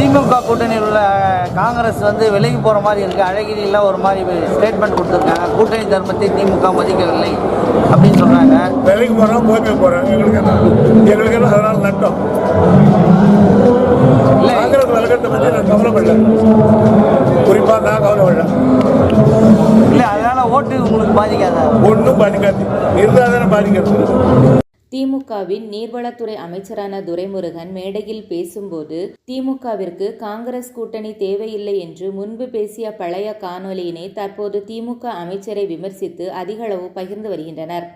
திமுக கூட்டணியில் உள்ள காங்கிரஸ் வந்து விலகி போகிற மாதிரி இருக்குது அழகிரியில் ஒரு மாதிரி ஸ்டேட்மெண்ட் கொடுத்துருக்காங்க. கூட்டணி தர்மத்தை திமுக மதிக்கவில்லை அப்படின்னு சொல்கிறாங்க வேலைக்கு போகிறோம் போய்க்கு போகிறோம் எங்களுக்கு எங்களுக்கு அதனால் நட்டம்? இல்லை. காங்கிரஸ் விலகத்தை பற்றி நான் கவலைப்படல. குறிப்பாக நான் கவலைப்படல. இல்லை அதனால் ஓட்டு உங்களுக்கு பாதிக்காதா? ஒன்றும் பாதிக்காது. இருந்தால் தானே பாதிக்கிறது திமுகவின் நீர்வளத்துறை அமைச்சரான துரைமுருகன் மேடையில் பேசும்போது திமுகவிற்கு காங்கிரஸ் கூட்டணி தேவையில்லை என்று முன்பு பேசிய பழைய காணொலியினை தற்போது திமுக அமைச்சரை விமர்சித்து அதிகளவு பகிர்ந்து வருகின்றனர்.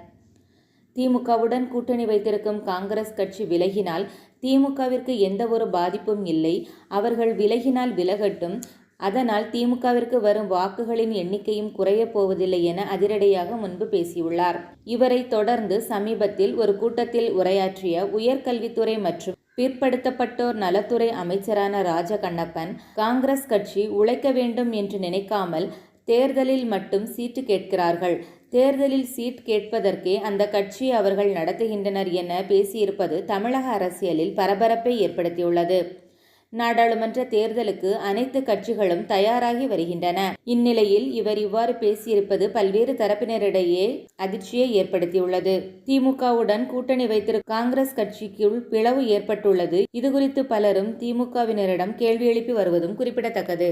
திமுகவுடன் கூட்டணி வைத்திருக்கும் காங்கிரஸ் கட்சி விலகினால் திமுகவிற்கு எந்த ஒரு பாதிப்பும் இல்லை. அவர்கள் விலகினால் விலகட்டும். அதனால் திமுகவிற்கு வரும் வாக்குகளின் எண்ணிக்கையும் குறையப் போவதில்லை என அதிரடியாக முன்பு பேசியுள்ளார். இவரை தொடர்ந்து சமீபத்தில் ஒரு கூட்டத்தில் உரையாற்றிய உயர்கல்வித்துறை மற்றும் பிற்படுத்தப்பட்டோர் நலத்துறை அமைச்சரான ராஜகண்ணப்பன் காங்கிரஸ் கட்சி உழைக்க வேண்டும் என்று நினைக்காமல் தேர்தலில் மட்டும் சீட்டு கேட்கிறார்கள். தேர்தலில் சீட் கேட்பதற்கே அந்த கட்சி அவர்கள் நடத்துகின்றனர் என பேசியிருப்பது தமிழக அரசியலில் பரபரப்பை ஏற்படுத்தியுள்ளது. நாடாளுமன்ற தேர்தலுக்கு அனைத்து கட்சிகளும் தயாராகி வருகின்றன. இந்நிலையில் இவர் இவ்வாறு பேசியிருப்பது பல்வேறு தரப்பினரிடையே அதிர்ச்சியை ஏற்படுத்தியுள்ளது. திமுகவுடன் கூட்டணி வைத்திருக்கும் காங்கிரஸ் கட்சிக்குள் பிளவு ஏற்பட்டுள்ளது. இதுகுறித்து பலரும் திமுகவினரிடம் கேள்வி எழுப்பி வருவதும் குறிப்பிடத்தக்கது.